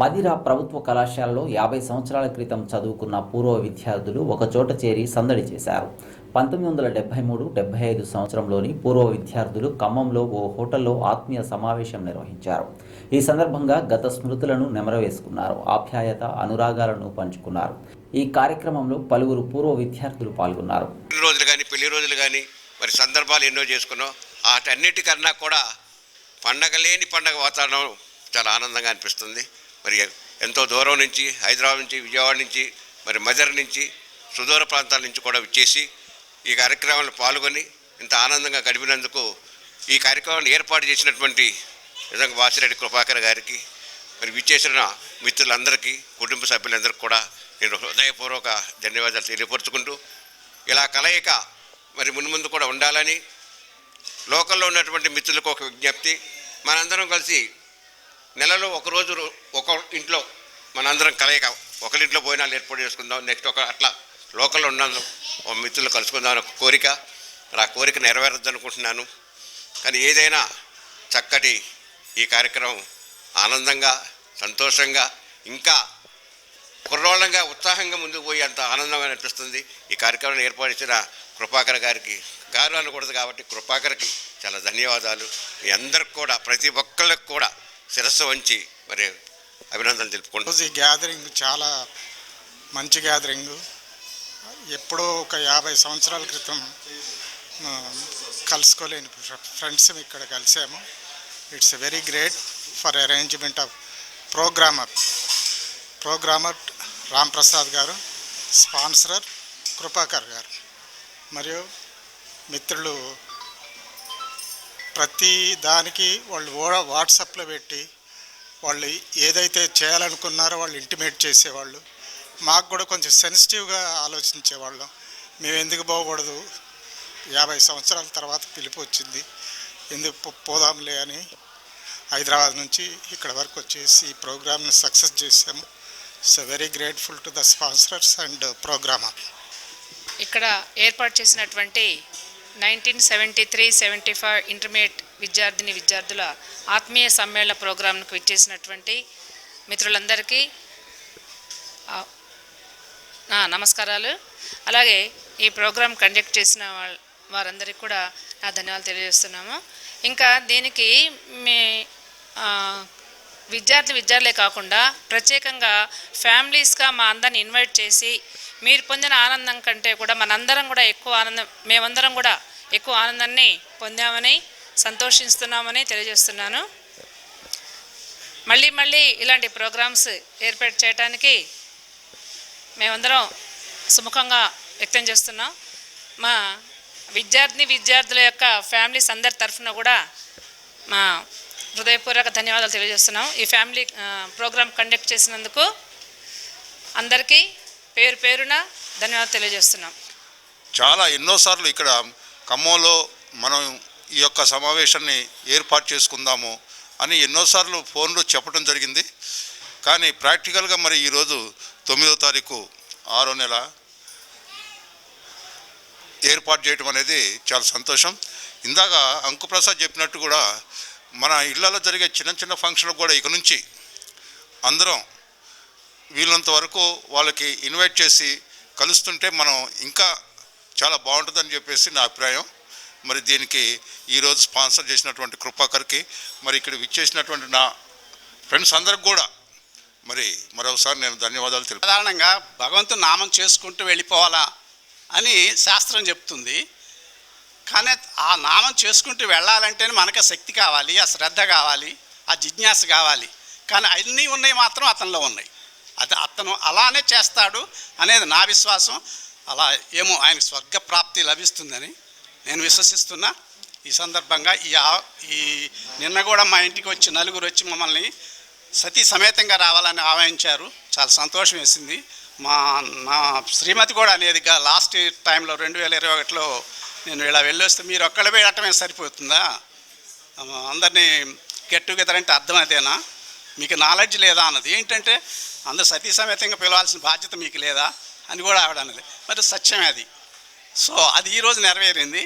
మదిర ప్రభుత్వ కళాశాలలో యాభై సంవత్సరాల క్రితం చదువుకున్న పూర్వ విద్యార్థులు ఒకచోట చేరి సందడి చేశారు. పంతొమ్మిది వందల డెబ్బై మూడు డెబ్బై ఐదు సంవత్సరంలోని పూర్వ విద్యార్థులు ఖమ్మంలో ఓ హోటల్లో ఆత్మీయ సమావేశం నిర్వహించారు. ఈ సందర్భంగా గత స్మృతులను నెమరవేసుకున్నారు. ఆప్యాయత అనురాగాలను పంచుకున్నారు. ఈ కార్యక్రమంలో పలువురు పూర్వ విద్యార్థులు పాల్గొన్నారు. రోజులు కానీ పెళ్ళి రోజులు కానీ మరి సందర్భాలు ఎన్నో చేసుకున్నాం. వాటన్నిటికన్నా కూడా పండగ లేని పండగ వాతావరణం చాలా ఆనందంగా అనిపిస్తుంది. మరి ఎంతో దూరం నుంచి హైదరాబాద్ నుంచి విజయవాడ నుంచి మరి మదర్ నుంచి సుదూర ప్రాంతాల నుంచి కూడా వచ్చేసి ఈ కార్యక్రమంలో పాల్గొని ఇంత ఆనందంగా గడిపినందుకు ఈ కార్యక్రమాన్ని ఏర్పాటు చేసినటువంటి విధంగా వాసిరెడ్డి కృపాకర్ గారికి మరి విచ్చేసిన మిత్రులందరికీ కుటుంబ సభ్యులందరికీ కూడా నేను హృదయపూర్వక ధన్యవాదాలు తెలియపరుచుకుంటూ ఇలా కలయిక మరి మున్ముందు కూడా ఉండాలని లోకల్లో ఉన్నటువంటి మిత్రులకు ఒక విజ్ఞప్తి మనందరం కలిసి నెలలో ఒకరోజు ఒక ఇంట్లో మనందరం కలయిక ఒకరింట్లో భోజనాలు ఏర్పాటు చేసుకుందాం నెక్స్ట్ ఒక అట్లా లోకల్లో ఉన్న ఒక మిత్రులు కలుసుకుందాం ఒక కోరిక. ఆ కోరిక నెరవేరద్దనుకుంటున్నాను. కానీ ఏదైనా చక్కటి ఈ కార్యక్రమం ఆనందంగా సంతోషంగా ఇంకా కుర్రోళంగా ఉత్సాహంగా ముందుకు పోయి అంత ఆనందంగా అనిపిస్తుంది. ఈ కార్యక్రమం ఏర్పాటు చేసిన కృపాకర్ గారికి గారు అనకూడదు కాబట్టి కృపాకర్కి చాలా ధన్యవాదాలు. మీ అందరికి కూడా ప్రతి ఒక్కళ్ళకి కూడా శిరస్సు వంచి మరి అభినందనలు తెలుపుకుంటాం. ఈ గ్యాదరింగ్ చాలా మంచి గ్యాదరింగ్ ఎప్పుడో ఒక యాభై సంవత్సరాల క్రితం కలుసుకోలేని ఫ్రెండ్స్ ఇక్కడ కలిసాము. It's very great for arrangement of programmer programmer Ram Prasad garu sponsorer Kripakar గారు. మరియు మిత్రులు ప్రతి దానికి వాళ్ళు వాట్సాప్లో పెట్టి వాళ్ళు ఏదైతే చేయాలనుకున్నారో వాళ్ళు ఇంటిమేట్ చేసేవాళ్ళు. మాకు కూడా కొంచెం సెన్సిటివ్గా ఆలోచించేవాళ్ళం. మేము ఎందుకు పోకూడదు? యాభై సంవత్సరాల తర్వాత పిలుపు వచ్చింది. ఎందుకు పోదాంలే అని హైదరాబాద్ నుంచి ఇక్కడ వరకు వచ్చేసి ఈ ప్రోగ్రామ్ని సక్సెస్ చేసాము so very grateful to the sponsors and programmer. ఇక్కడ ఏర్పాటు చేసినటువంటి nineteen seventy three seventy five intermediate విద్యార్థిని విద్యార్థుల ఆత్మీయ సమ్మేళన ప్రోగ్రాంకు విచ్చేసినటువంటి మిత్రులందరికీ నా నమస్కారాలు. అలాగే ఈ ప్రోగ్రాం కండక్ట్ చేసిన వారందరికీ కూడా నా ధన్యవాదాలు తెలియజేస్తున్నాము. ఇంకా దీనికి మీ విద్యార్థి విద్యార్థులే కాకుండా ప్రత్యేకంగా ఫ్యామిలీస్గా మా అందరిని ఇన్వైట్ చేసి మీరు పొందిన ఆనందం కంటే కూడా మనందరం కూడా ఎక్కువ ఆనందం మేమందరం కూడా ఎక్కువ ఆనందాన్ని పొందామని సంతోషిస్తున్నామని తెలియజేస్తున్నాను. మళ్ళీ మళ్ళీ ఇలాంటి ప్రోగ్రామ్స్ ఏర్పాటు చేయడానికి మేమందరం సుముఖంగా వ్యక్తం చేస్తున్నాం. మా విద్యార్థిని విద్యార్థుల యొక్క ఫ్యామిలీస్ అందరి తరఫున కూడా మా హృదయపూర్వక ధన్యవాదాలు తెలియజేస్తున్నాం. ఈ ఫ్యామిలీ ప్రోగ్రాం ప్రోగ్రామ్ కండక్ట్ చేసినందుకు అందరికీ పేరు పేరున ధన్యవాదాలు తెలియజేస్తున్నాం. చాలా ఎన్నోసార్లు ఇక్కడ ఖమ్మంలో మనం ఈ యొక్క సమావేశాన్ని ఏర్పాటు చేసుకుందాము అని ఎన్నోసార్లు ఫోన్లో చెప్పడం జరిగింది. కానీ ప్రాక్టికల్గా మరి ఈరోజు తొమ్మిదో తారీఖు ఆరో నెల ఏర్పాటు చేయడం అనేది చాలా సంతోషం. ఇందాక అంకుప్రసాద్ చెప్పినట్టు కూడా మన ఇళ్ళలో జరిగే చిన్న చిన్న ఫంక్షన్లకు కూడా ఇక నుంచి అందరం వీళ్ళంత వరకు వాళ్ళకి ఇన్వైట్ చేసి కలుస్తుంటే మనం ఇంకా చాలా బాగుంటుందని చెప్పేసి నా అభిప్రాయం. మరి దీనికి ఈరోజు స్పాన్సర్ చేసినటువంటి కృపాకర్కి మరి ఇక్కడ విచ్చేసినటువంటి నా ఫ్రెండ్స్ అందరికి కూడా మరి మరొకసారి నేను ధన్యవాదాలు తెలుపు సాధారణంగా భగవంతుని నామం చేసుకుంటూ వెళ్ళిపోవాలా అని శాస్త్రం చెప్తుంది. కానీ ఆ నామం చేసుకుంటూ వెళ్ళాలంటేనే మనకు ఆ శక్తి కావాలి ఆ శ్రద్ధ కావాలి ఆ జిజ్ఞాస కావాలి. కానీ అన్నీ ఉన్నాయి మాత్రం అతనిలో ఉన్నాయి. అది అతను అలానే చేస్తాడు అనేది నా విశ్వాసం. అలా ఏమో ఆయన స్వర్గ ప్రాప్తి లభిస్తుందని నేను విశ్వసిస్తున్నా. ఈ సందర్భంగా ఈ ఆ- ఈ నిన్న కూడా మా ఇంటికి వచ్చి నలుగురు వచ్చి మమ్మల్ని సతీ సమేతంగా రావాలని ఆహ్వానించారు చాలా సంతోషం వేసింది. మా నా శ్రీమతి కూడా అనేది లాస్ట్ టైంలో రెండు వేల ఇరవై ఒకటిలో నేను ఇలా వెళ్ళొస్తే మీరు ఒక్కడ వెళ్ళటమే సరిపోతుందా? అందరినీ గెట్ టుగెదర్ అంటే అర్థం అదేనా? మీకు నాలెడ్జ్ లేదా అన్నది. ఏంటంటే అందరు సతీ సమేతంగా పిలవాల్సిన బాధ్యత మీకు లేదా అని కూడా ఆవిడ అన్నది. మరి సత్యమే అది. సో అది ఈరోజు నెరవేరింది.